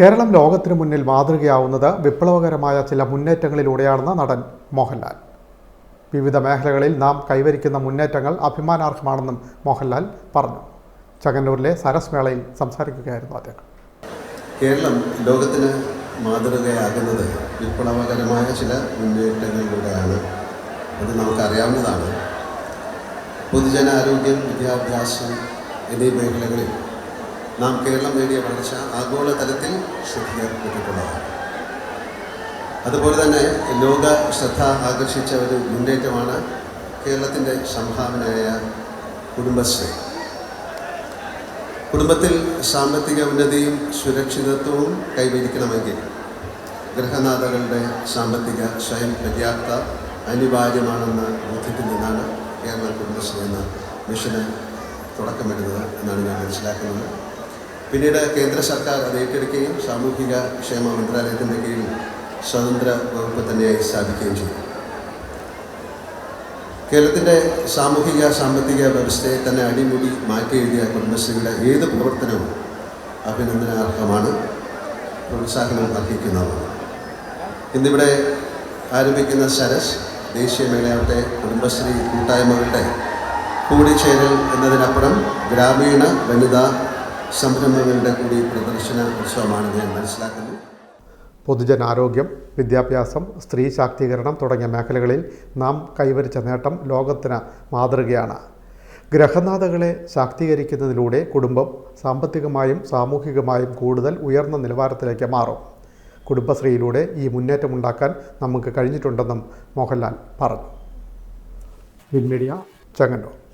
കേരളം ലോകത്തിനു മുന്നിൽ മാതൃകയാവുന്നത് വിപ്ലവകരമായ ചില മുന്നേറ്റങ്ങളിലൂടെയാണെന്ന് നടൻ മോഹൻലാൽ. വിവിധ മേഖലകളിൽ നാം കൈവരിക്കുന്ന മുന്നേറ്റങ്ങൾ അഭിമാനാർഹമാണെന്നും മോഹൻലാൽ പറഞ്ഞു. ചങ്ങന്നൂരിലെ സരസ് മേളയിൽ സംസാരിക്കുകയായിരുന്നു അദ്ദേഹം. കേരളം ലോകത്തിന് മാതൃകയാകുന്നത് വിപ്ലവകരമായ ചില മുന്നേറ്റങ്ങളിലൂടെയാണ്. അത് നമുക്കറിയാവുന്നതാണ്. പൊതുജനാരോഗ്യം വിദ്യാഭ്യാസം എന്നീ മേഖലകളിൽ നാം കേരളം നേടിയ വളർച്ച ആഗോള തലത്തിൽ ശ്രദ്ധിക്കപ്പെട്ടിട്ടുള്ളതാണ് അതുപോലെ തന്നെ ലോക ശ്രദ്ധ ആകർഷിച്ച ഒരു മുന്നേറ്റമാണ് കേരളത്തിന്റെ സംഭാവനയായ കുടുംബശ്രീ. കുടുംബത്തിൽ സാമ്പത്തിക ഉന്നതിയും സുരക്ഷിതത്വവും കൈവരിക്കണമെങ്കിൽ ഗൃഹനാഥകളുടെ സാമ്പത്തിക സ്വയം പര്യാപ്ത അനിവാര്യമാണെന്ന ബോധ്യത്തിൽ നിന്നാണ് കേരള കുടുംബശ്രീ എന്ന മിഷന് തുടക്കമിടുന്നത് എന്നാണ് ഞാൻ മനസ്സിലാക്കുന്നത്. പിന്നീട് കേന്ദ്ര സർക്കാർ അത് ഏറ്റെടുക്കുകയും സാമൂഹിക ക്ഷേമ മന്ത്രാലയത്തിന്റെ കീഴിൽ സ്വതന്ത്ര വകുപ്പ് തന്നെയായി സ്ഥാപിക്കുകയും ചെയ്തു. കേരളത്തിന്റെ സാമൂഹിക സാമ്പത്തിക വ്യവസ്ഥയെ തന്നെ അടിമുടി മാറ്റി എഴുതിയ കുടുംബശ്രീയുടെ ഏത് പ്രവർത്തനവും അഭിനന്ദനാർഹമാണ്. പ്രോത്സാഹനം അർഹിക്കുന്നതാണ് ഇന്നിവിടെ ആരംഭിക്കുന്ന സരസ് ദേശീയമേളയാവട്ടെ കുടുംബശ്രീ കൂട്ടായ്മകളുടെ കൂടിച്ചേരൽ എന്നതിനപ്പുറം ഗ്രാമീണ വനിതാ സംരംഭങ്ങളുടെ കൂടി പ്രദർശന ഉത്സവമാണ് ഞാൻ മനസ്സിലാക്കുന്നത്. പൊതുജനാരോഗ്യം വിദ്യാഭ്യാസം സ്ത്രീ ശാക്തീകരണം തുടങ്ങിയ മേഖലകളിൽ നാം കൈവരിച്ച നേട്ടം ലോകത്തിന് മാതൃകയാണ്. ഗ്രഹനാഥകളെ ശാക്തീകരിക്കുന്നതിലൂടെ കുടുംബം സാമ്പത്തികമായും സാമൂഹികമായും കൂടുതൽ ഉയർന്ന നിലവാരത്തിലേക്ക് മാറും. കുടുംബശ്രീയിലൂടെ ഈ മുന്നേറ്റം ഉണ്ടാക്കാൻ നമുക്ക് കഴിഞ്ഞിട്ടുണ്ടെന്നും മോഹൻലാൽ പറഞ്ഞു. വിൻമീഡിയ. ചെങ്ങന്നൂർ.